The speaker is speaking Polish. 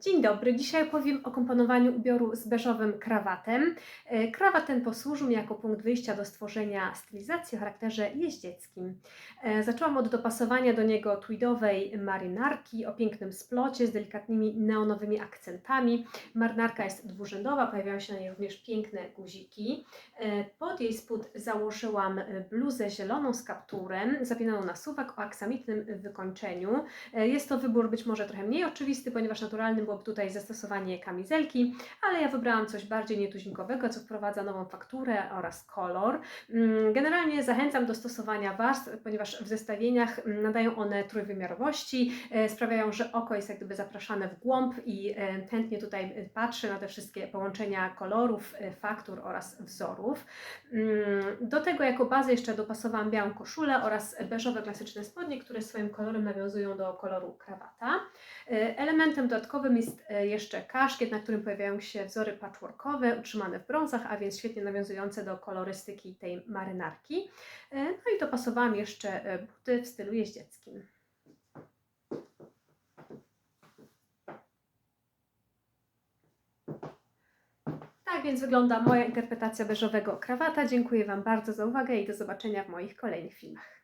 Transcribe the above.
Dzień dobry. Dzisiaj opowiem o komponowaniu ubioru z beżowym krawatem. E, Krawat ten posłużył mi jako punkt wyjścia do stworzenia stylizacji o charakterze jeździeckim. E, Zaczęłam od dopasowania do niego tweedowej marynarki o pięknym splocie z delikatnymi neonowymi akcentami. Marynarka jest dwurzędowa, pojawiają się na niej również piękne guziki. E, Pod jej spód założyłam bluzę zieloną z kapturem, zapinaną na suwak o aksamitnym wykończeniu. Jest to wybór być może trochę mniej oczywisty, ponieważ naturalnym byłoby tutaj zastosowanie kamizelki, ale ja wybrałam coś bardziej nietuzinkowego, co wprowadza nową fakturę oraz kolor. Mm, Generalnie zachęcam do stosowania warstw, ponieważ w zestawieniach mm, nadają one trójwymiarowości, e, sprawiają, że oko jest jak gdyby zapraszane w głąb i e, chętnie tutaj e, patrzy na te wszystkie połączenia kolorów, faktur oraz wzorów. Mm, Do tego jako bazę jeszcze dopasowałam białą koszulę oraz beżowe klasyczne spodnie, które swoim kolorem nawiązują do koloru krawata. Elementem dodatkowym jest e, jeszcze kaszkiet, na którym pojawiają się wzory patchworkowe utrzymane w brązach, a więc świetnie nawiązujące do kolorystyki tej marynarki. E, No i dopasowałam jeszcze e, buty w stylu jeździeckim. Tak więc wygląda moja interpretacja beżowego krawata. Dziękuję Wam bardzo za uwagę i do zobaczenia w moich kolejnych filmach.